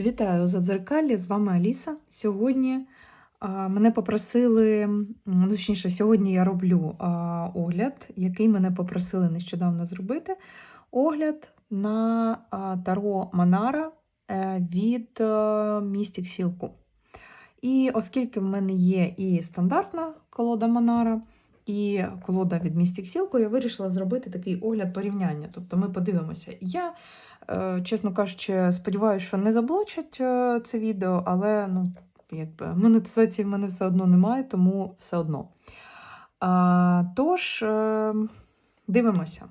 Вітаю за дзеркалі, з вами Аліса. Сьогодні мене попросили, ну, точніше, сьогодні я роблю огляд, який мене попросили нещодавно зробити. Огляд на Таро Манара е, від е, Mystic Silk. І оскільки в мене є і стандартна колода Манара, і колода від Mystic Silk, я вирішила зробити такий огляд порівняння. Тобто ми подивимося. Я Е, Чесно кажучи, сподіваюся, що не заблочать е, це відео, але ну, якби, монетизації в мене все одно немає, тому все одно. А, Тож, е, дивимося.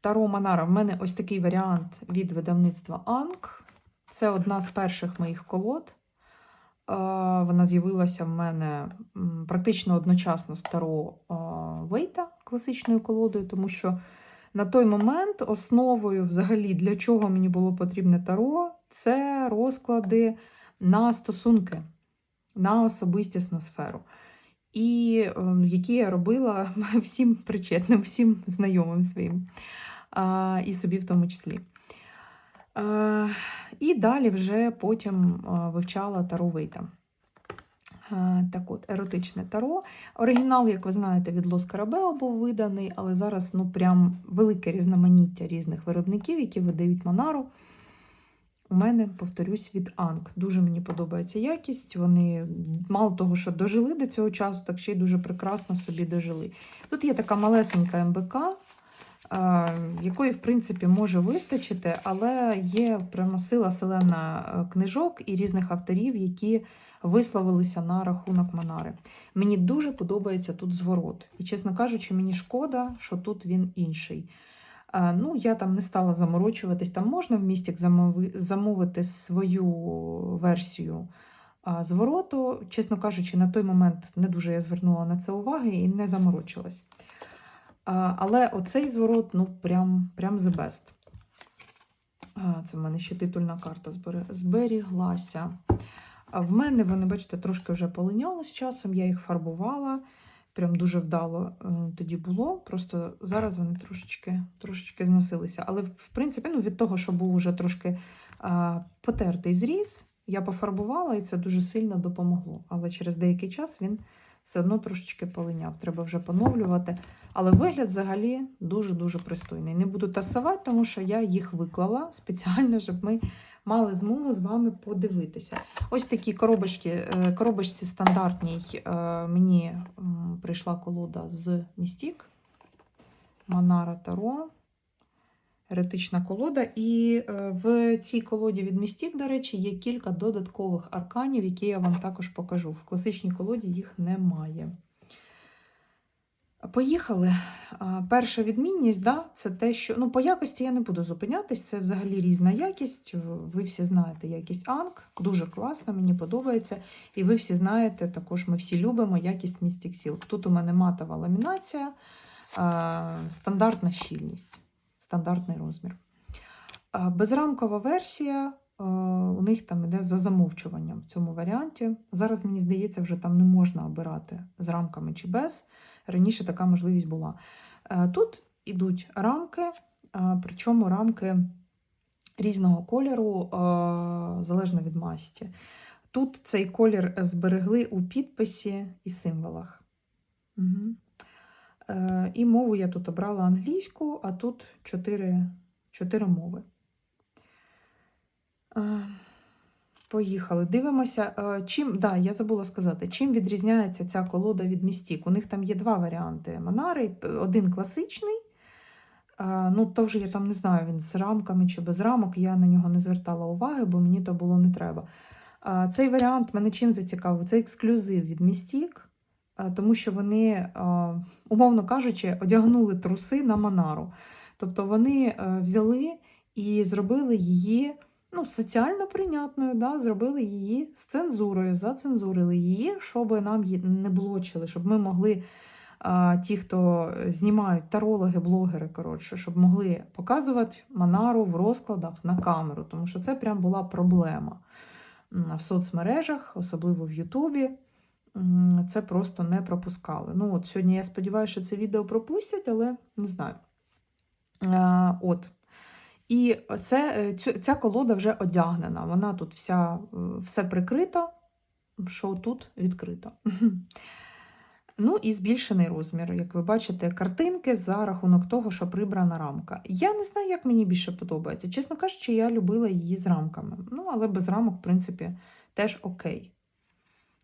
Таро Манара. В мене ось такий варіант від видавництва Анк. Це одна з перших моїх колод. Вона з'явилася в мене практично одночасно з Таро Вейта класичною колодою, тому що на той момент основою, взагалі, для чого мені було потрібне таро, це розклади на стосунки, на особистісну сферу. І е, які я робила всім причетним, всім знайомим своїм, і собі в тому числі. І далі вже потім вивчала таро Вейта. Так от, еротичне таро. Оригінал, як ви знаєте, від Лос Карабео був виданий, але зараз ну прям велике різноманіття різних виробників, які видають Монару. У мене, повторюсь, від Анк. Дуже мені подобається якість. Вони мало того, що дожили до цього часу, так ще й дуже прекрасно собі дожили. Тут є така малесенька МБК, якої, в принципі, може вистачити, але є прямо сила селена е, книжок і різних авторів, які висловилися на рахунок Монари. Мені дуже подобається тут зворот. І, чесно кажучи, мені шкода, що тут він інший. Ну, я там не стала заморочуватись. Там можна в містік замовити свою версію звороту. Чесно кажучи, на той момент не дуже я звернула на це уваги і не заморочилась. Але оцей зворот, ну, прям, прям the best. Це в мене ще титульна карта зберіглася. В мене вони, бачите, трошки вже полиняли з часом, я їх фарбувала. Прям дуже вдало е, тоді було. Просто зараз вони трошечки трошечки зносилися. Але, в принципі, ну, від того, що був уже трошки а, потертий зріз, я пофарбувала і це дуже сильно допомогло. Але через деякий час він все одно трошечки полиняв. Треба вже поновлювати. Але вигляд взагалі дуже-дуже пристойний. Не буду тасувати, тому що я їх виклала спеціально, щоб ми мали змогу з вами подивитися. Ось такі коробочки, е, коробочці стандартній е, мені прийшла колода з Містік. Монара Таро. Еретична колода. І е, в цій колоді від Містік, до речі, є кілька додаткових арканів, які я вам також покажу. В класичній колоді їх немає. Поїхали. Перша відмінність да, це те, що ну, по якості я не буду зупинятись, це взагалі різна якість. Ви всі знаєте якість Анк, дуже класна, мені подобається. І ви всі знаєте, також ми всі любимо якість Mystic Silk. Тут у мене матова ламінація, стандартна щільність, стандартний розмір. Безрамкова версія. У них там іде за замовчуванням в цьому варіанті. Зараз, мені здається, вже там не можна обирати з рамками чи без. Раніше така можливість була. Тут ідуть рамки, причому рамки різного кольору, залежно від масті. Тут цей колір зберегли у підписі і символах. Угу. І мову я тут обрала англійську, а тут чотири, чотири мови. Поїхали. Дивимося, е, чим, да, я забула сказати, чим відрізняється ця колода від містік. У них там є два варіанти Монари. Один класичний. Е, ну, то вже я там не знаю, він з рамками чи без рамок, я на нього не звертала уваги, бо мені то було не треба. Е, цей варіант мене чим зацікавив? Це ексклюзив від містік, тому що вони, умовно кажучи, одягнули труси на Монару. Тобто вони взяли і зробили її ну, соціально прийнятною, да, зробили її з цензурою, зацензурили її, щоб нам не блочили, щоб ми могли. Ті, хто знімають тарологи, блогери, коротше, щоб могли показувати Монару в розкладах на камеру, тому що це прям була проблема в соцмережах, особливо в Ютубі. Це просто не пропускали. Ну, от Сьогодні я сподіваюся, що це відео пропустять, але не знаю. А, от. І це, е, ця колода вже одягнена. Вона тут вся, е, все прикрита, що тут відкрито. Ну і збільшений розмір. Як ви бачите, картинки за рахунок того, що прибрана рамка. Я не знаю, як мені більше подобається. Чесно кажучи, я любила її з рамками. Ну, але без рамок, в принципі, теж окей.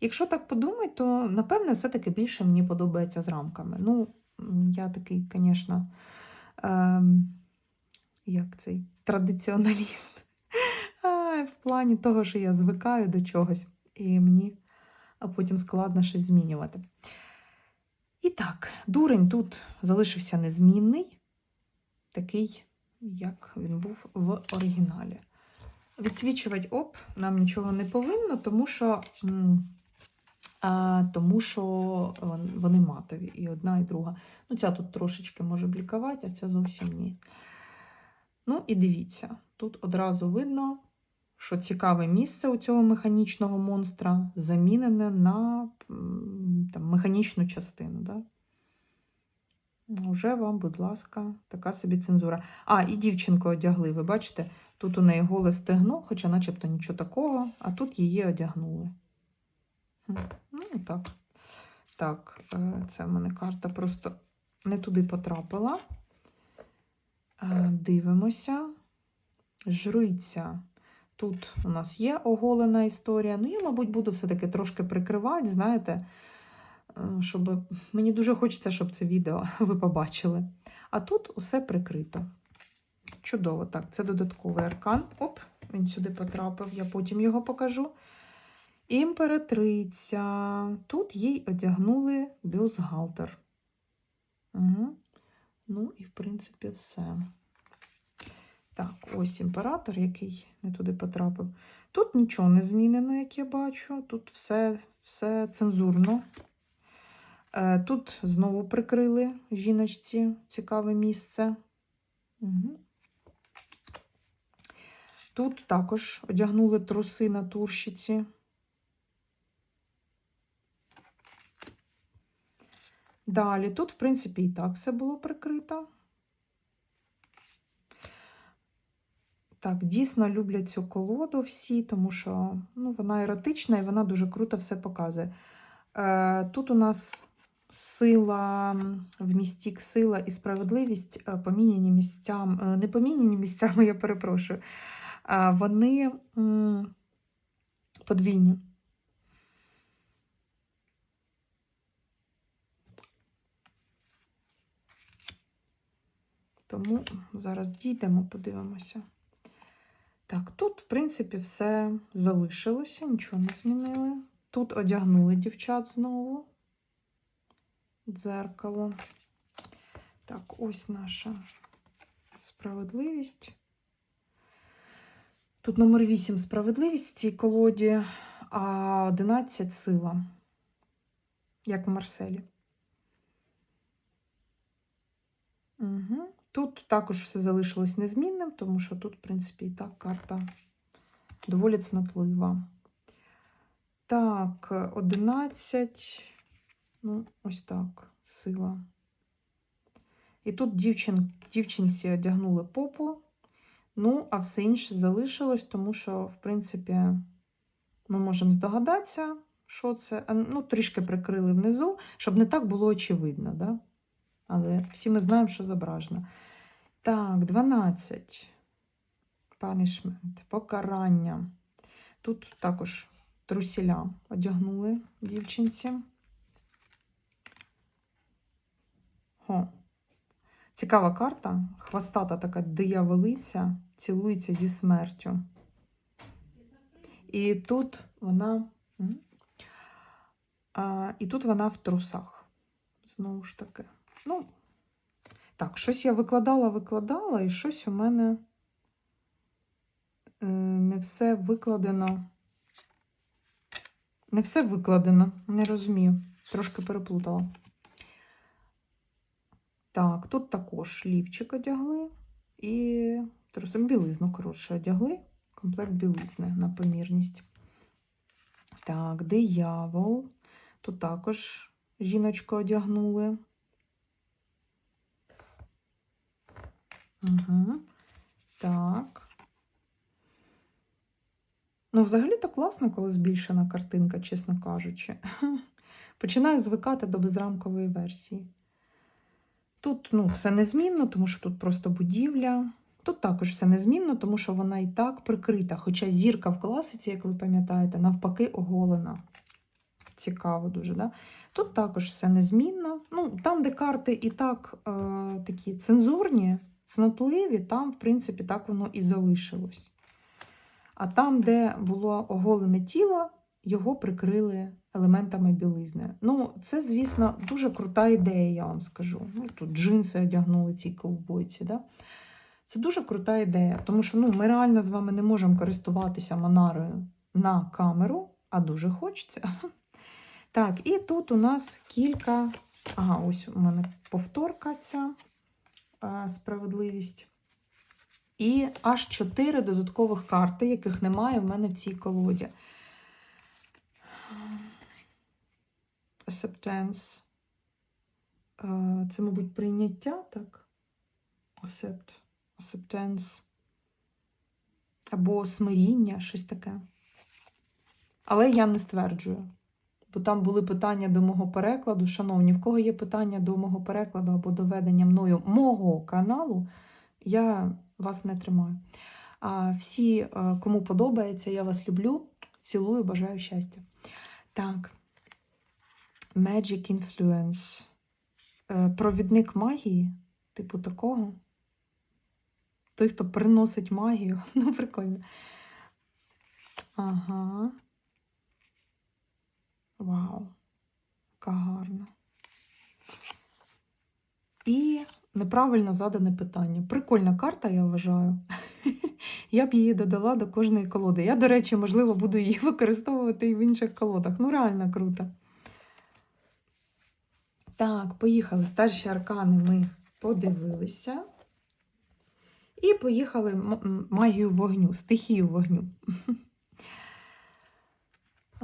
Якщо так подумати, то напевне все-таки більше мені подобається з рамками. Ну, я такий, звісно, ем, як цей традиціоналіст. А, в плані того, що я звикаю до чогось, і мені потім складно щось змінювати. І так, дурень тут залишився незмінний, такий, як він був в оригіналі. Відсвічувати оп нам нічого не повинно, тому що, м, тому що вони матові, і одна, і друга. Ну, ця тут трошечки може блікувати, а ця зовсім ні. Ну і дивіться, тут одразу видно, що цікаве місце у цього механічного монстра замінене на там, механічну частину. Да? Уже вам, будь ласка, така собі цензура. А, і дівчинку одягли. Ви бачите, тут у неї голе стегно, хоча начебто нічого такого, а тут її одягнули. Ну, так. Так, е, це в мене карта просто не туди потрапила. Е, Дивимося. Жриця. Тут у нас є оголена історія. Ну, я, мабуть, буду все-таки трошки прикривати, знаєте, е, щоб мені дуже хочеться, щоб це відео ви побачили. А тут усе прикрито. Чудово, так, це додатковий аркан. Оп, він сюди потрапив, я потім його покажу. Імператриця. Тут їй одягнули бюстгальтер. Угу. Ну, і, в принципі, все. Так, ось імператор, який не туди потрапив. Тут нічого не змінено, як я бачу. Тут все, все цензурно. Е, Тут знову прикрили жіночці цікаве місце. Угу. Тут також одягнули труси на турщиці. Далі, тут, в принципі, і так все було прикрито. Так, дійсно люблять цю колоду всі, тому що ну, вона еротична і вона дуже круто все показує. Е, тут у нас сила, в містік сила і справедливість е, поміняні місцями, е, не поміняні місцями, я перепрошую. А вони подвійні. Тому зараз дійдемо, подивимося. Так, тут, в принципі, все залишилося, нічого не змінили. Тут одягнули дівчат знову. Дзеркало. Так, ось наша справедливість. Тут номер 8 справедливість в цій колоді, а 11 сила, як у Марселі. Угу. Тут також все залишилось незмінним, тому що тут, в принципі, і так карта доволі цнотлива. Так, 11, ну, ось так, сила. І тут дівчин, дівчинці одягнули попу, ну, а все інше залишилось, тому що, в принципі, ми можемо здогадатися, що це. Ну, трішки прикрили внизу, щоб не так було очевидно, да? Але всі ми знаємо, що зображено. Так, 12. Punishment, покарання. Тут також трусіля одягнули дівчинці. О, цікава карта. Хвостата така дияволиця, цілується зі смертю. І тут вона. А, і тут вона в трусах. Знову ж таки. Ну, так, щось я викладала, викладала, і щось у мене е, не все викладено. Не все викладено, не розумію. Трошки переплутала. Так, тут також лівчик одягли і трусом білизну, коротше, одягли. Комплект білизни на помірність. Так, диявол. Тут також жіночку одягнули. Угу. Так. Ну, взагалі-то класно, коли збільшена картинка, чесно кажучи. Починаю звикати до безрамкової версії. Тут ну, все незмінно, тому що тут просто будівля. Тут також все незмінно, тому що вона і так прикрита. Хоча зірка в класиці, як ви пам'ятаєте, навпаки, оголена. Цікаво дуже, да? Тут також все незмінно. Ну, там, де карти і так е, такі цензурні, цнотливі, там, в принципі, так воно і залишилось. А там, де було оголене тіло, його прикрили елементами білизни. Ну, це, звісно, дуже крута ідея, я вам скажу. Ну, тут джинси одягнули ці ковбойці. Да? Це дуже крута ідея, тому що ну, ми реально з вами не можемо користуватися монарою на камеру, а дуже хочеться. Так, і тут у нас кілька. Ага, ось у мене повторка ця справедливість. І аж чотири додаткових карти, яких немає в мене в цій колоді. Acceptance. Це, мабуть, прийняття, так? Accept. Acceptance. Або смиріння, щось таке. Але я не стверджую. Бо там були питання до мого перекладу. Шановні, в кого є питання до мого перекладу або до ведення мною мого каналу, я вас не тримаю. А всі, е, кому подобається, я вас люблю. Цілую, бажаю щастя. Так. Magic Influence. Е, Провідник магії, типу такого. Той, хто приносить магію. Ну, прикольно. Ага. Вау. Яка гарна. І неправильно задане питання. Прикольна карта, я вважаю. Я б її додала до кожної колоди. Я, до речі, можливо, буду її використовувати і в інших колодах. Ну, реально круто. Так, поїхали. Старші аркани ми подивилися. І поїхали магію вогню, стихію вогню.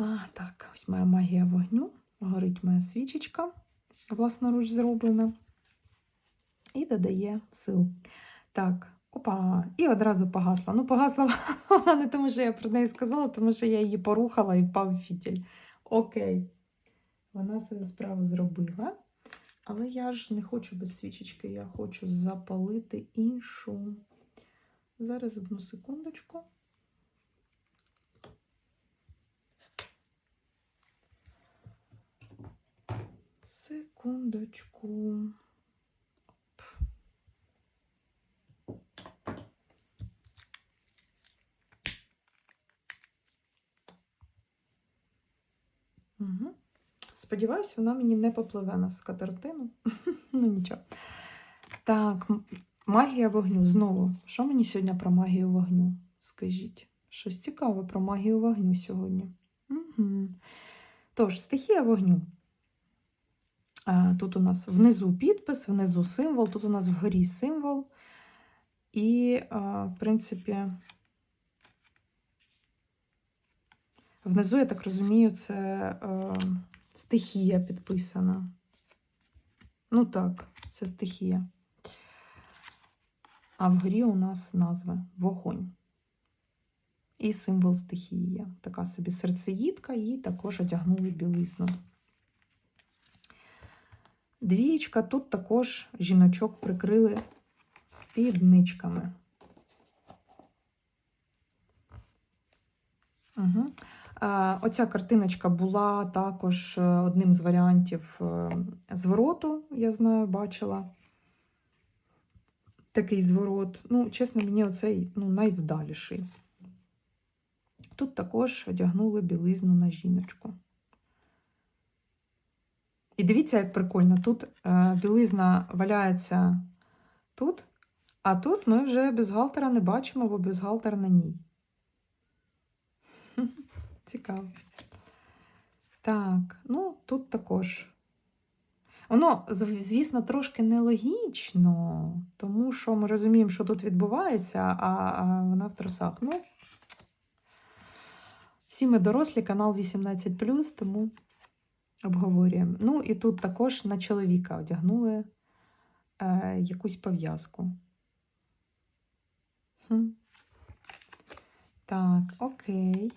А, так, ось моя магія вогню. Горить моя свічечка, власноруч зроблена. І додає сил. Так, опа, і одразу погасла. Ну, погасла вона не тому, що я про неї сказала, тому що я її порухала і впав фітіль. Окей. Вона свою справу зробила. Але я ж не хочу без свічечки, я хочу запалити іншу. Зараз одну секундочку. Секундочку. Угу. Сподіваюсь, вона мені не попливе на скатертину. ну нічого. Так, магія вогню. Знову. Що мені сьогодні про магію вогню? Скажіть. Щось цікаве про магію вогню сьогодні. Угу. Тож, стихія вогню. А, Тут у нас внизу підпис, внизу символ, тут у нас вгорі символ. І, в принципі, внизу, я так розумію, це е, стихія підписана. Ну так, це стихія. А вгорі у нас назва вогонь. І символ стихії. Така собі серцеїдка, їй також одягнули білизну. Двієчка, тут також жіночок прикрили спідничками. Угу. Оця картиночка була також е, одним з варіантів е, звороту, я знаю, бачила. Такий зворот. Ну, чесно, мені оцей ну, найвдаліший. Тут також одягнули білизну на жіночку. І дивіться, як прикольно. Тут е, білизна валяється тут, а тут ми вже бюстгальтера не бачимо, бо бюстгальтер на ній. Цікаво. Так, ну тут також. Воно, звісно, трошки нелогічно, тому що ми розуміємо, що тут відбувається, а, а вона в трусах. Ну, всі ми дорослі, канал 18, тому обговорюємо. Ну, і тут також на чоловіка одягнули е, якусь пов'язку. Хм. Так, окей.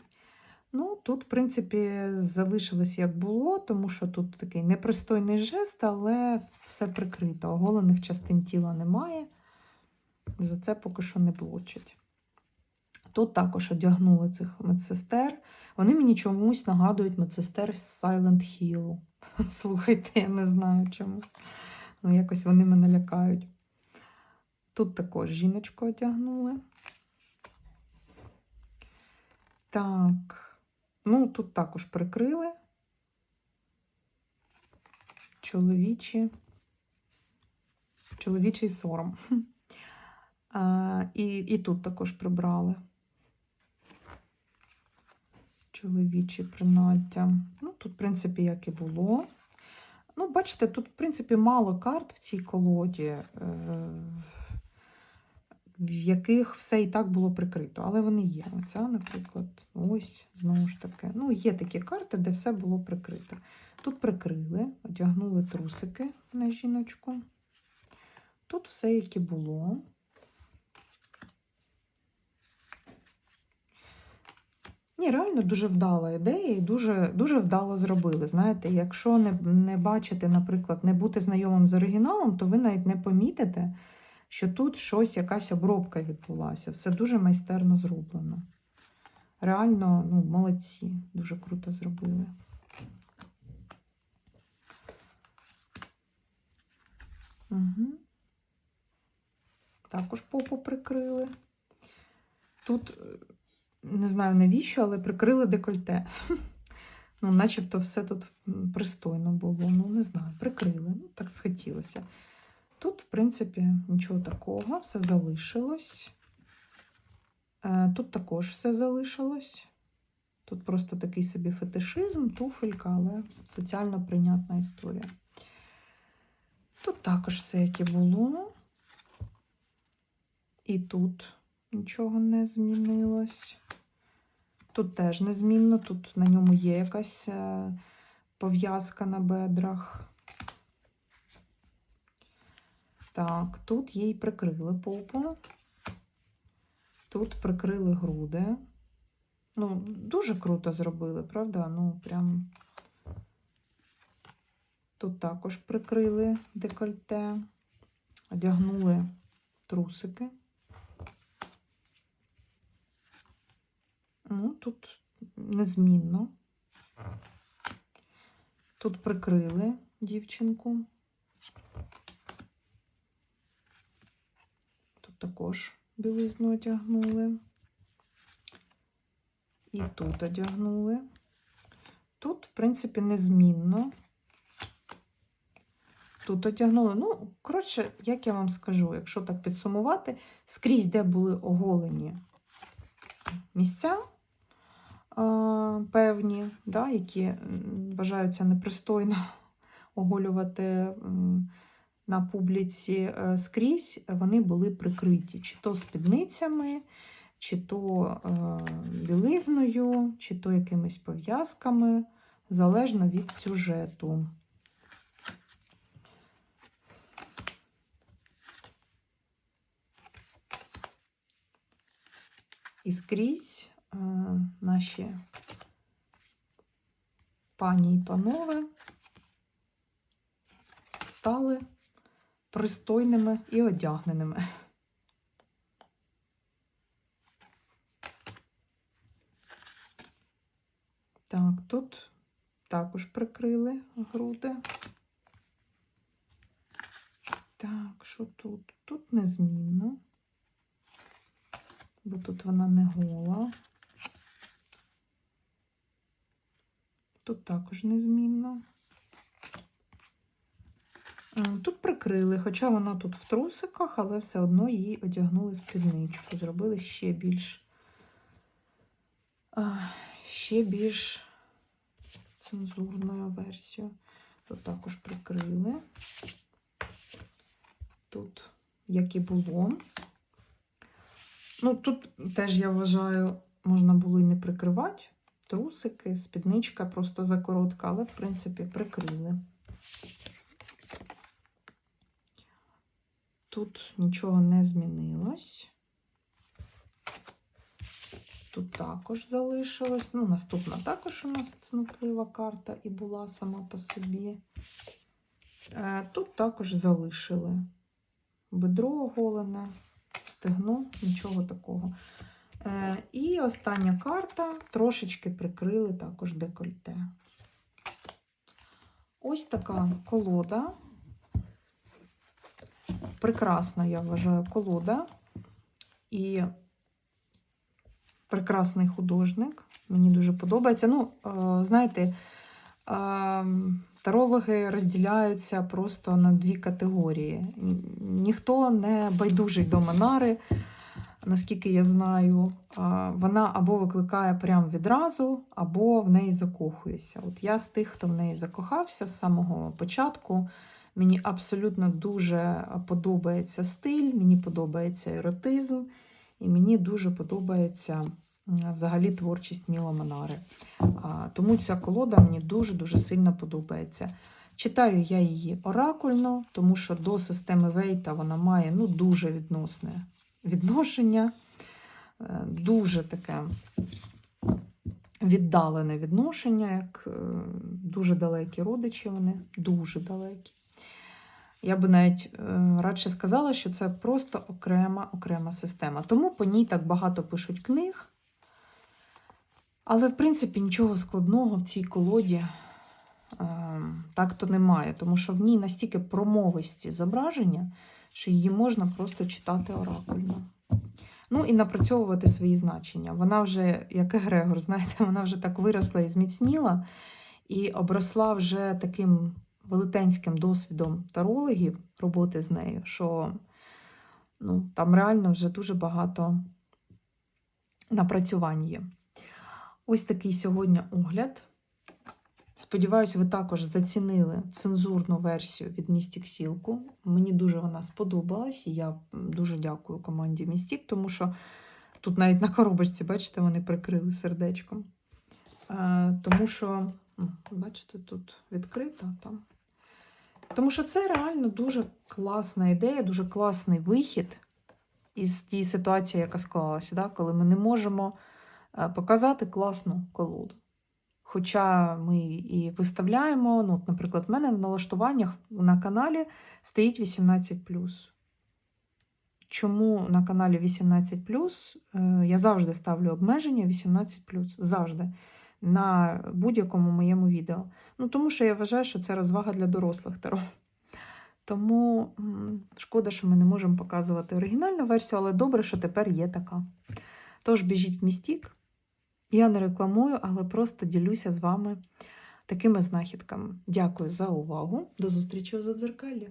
Ну, тут, в принципі, залишилось як було, тому що тут такий непристойний жест, але все прикрито. Оголених частин тіла немає. За це поки що не блочать. Тут також одягнули цих медсестер. Вони мені чомусь нагадують медсестер з Silent Hill. Слухайте, я не знаю чому. Ну, якось вони мене лякають. Тут також жіночку одягнули. Так. Ну, тут також прикрили. Чоловічі. Чоловічий сором. А, і, і тут також прибрали. Чоловічі принаття. Ну, тут, в принципі, як і було. Ну, бачите, тут, в принципі, мало карт в цій колоді, е, в яких все і так було прикрито. Але вони є. Оця, наприклад, ось, знову ж таки. Ну, є такі карти, де все було прикрито. Тут прикрили, одягнули трусики на жіночку. Тут все, як і було. Ні, реально дуже вдала ідея і дуже, дуже вдало зробили. Знаєте, якщо не, не бачити, наприклад, не бути знайомим з оригіналом, то ви навіть не помітите, що тут щось, якась обробка відбулася. Все дуже майстерно зроблено. Реально, ну, молодці, дуже круто зробили. Угу. Також попу прикрили. Тут е, не знаю навіщо, але прикрили декольте. Ну, начебто все тут пристойно було. Ну, не знаю, прикрили. Ну, так схотілося. Тут, в принципі, нічого такого, все залишилось. Е, Тут також все залишилось. Тут просто такий собі фетишизм, туфелька, але соціально прийнятна історія. Тут також все як і було. І тут нічого не змінилось. Тут теж незмінно, тут на ньому є якась е, пов'язка на бедрах. Так, тут їй прикрили попу. Тут прикрили груди. Ну, дуже круто зробили, правда? Ну, прям тут також прикрили декольте, одягнули трусики. Ну, тут незмінно. Тут прикрили дівчинку. Тут також білизну одягнули. І тут одягнули. Тут, в принципі, незмінно. Тут одягнули. Ну, коротше, як я вам скажу, якщо так підсумувати, скрізь, де були оголені місця, певні, да, які вважаються непристойно оголювати на публіці е, скрізь, вони були прикриті, чи то спідницями, чи то е, білизною, чи то якимись пов'язками, залежно від сюжету. І скрізь наші пані і панове стали пристойними і одягненими. Так, тут також прикрили груди. Так, що тут? Тут незмінно, бо тут вона не гола. Тут також незмінно. Тут прикрили, хоча вона тут в трусиках, але все одно її одягнули спідничку, зробили ще більш ще більш цензурною версією. Тут також прикрили. Тут, як і було. Ну, тут теж, я вважаю, можна було і не прикривати трусики, спідничка просто закоротка, але, в принципі, прикрили. Тут нічого не змінилось. Тут також залишилось. Ну, наступна також у нас цнотлива карта і була сама по собі. Е, Тут також залишили бедро оголене, стегно, нічого такого. Е, І остання карта трошечки прикрили також декольте. Ось така колода. Прекрасна, я вважаю, колода. І прекрасний художник. Мені дуже подобається. Ну, е, знаєте, е, тарологи розділяються просто на дві категорії. Ніхто не байдужий до Манари, наскільки я знаю. Вона або викликає прямо відразу, або в неї закохуєшся. От я з тих, хто в неї закохався з самого початку. Мені абсолютно дуже подобається стиль, мені подобається еротизм, і мені дуже подобається взагалі творчість Міла Манари. Тому ця колода мені дуже-дуже сильно подобається. Читаю я її оракульно, тому що до системи Вейта вона має ну, дуже відносне відношення, е, дуже таке віддалене відношення, як е, дуже далекі родичі вони, дуже далекі. Я би навіть е, радше сказала, що це просто окрема окрема система. Тому по ній так багато пишуть книг. Але, в принципі, нічого складного в цій колоді е, так-то немає, тому що в ній настільки промовисті зображення, що її можна просто читати оракульно. Ну і напрацьовувати свої значення. Вона вже, як Егрегор, знаєте, вона вже так виросла і зміцніла, і обросла вже таким велетенським досвідом тарологів роботи з нею, що ну, там реально вже дуже багато напрацювань є. Ось такий сьогодні огляд. Сподіваюся, ви також зацінили цензурну версію від Містік Сілку. Мені дуже вона сподобалась, і я дуже дякую команді Містік, тому що тут навіть на коробочці, бачите, вони прикрили сердечком. Е, Тому що, бачите, тут відкрито там. Тому що це реально дуже класна ідея, дуже класний вихід із тієї ситуації, яка склалася, да? коли ми не можемо е, показати класну колоду. Хоча ми і виставляємо, ну, наприклад, в мене в налаштуваннях на каналі стоїть 18. Чому на каналі 18 Е, я завжди ставлю обмеження 18 завжди на будь-якому моєму відео. Ну, тому що я вважаю, що це розвага для дорослих таро. Тому шкода, що ми не можемо показувати оригінальну версію, але добре, що тепер є така. Тож біжіть в містік. Я не рекламую, але просто ділюся з вами такими знахідками. Дякую за увагу. До зустрічі у задзеркаллі.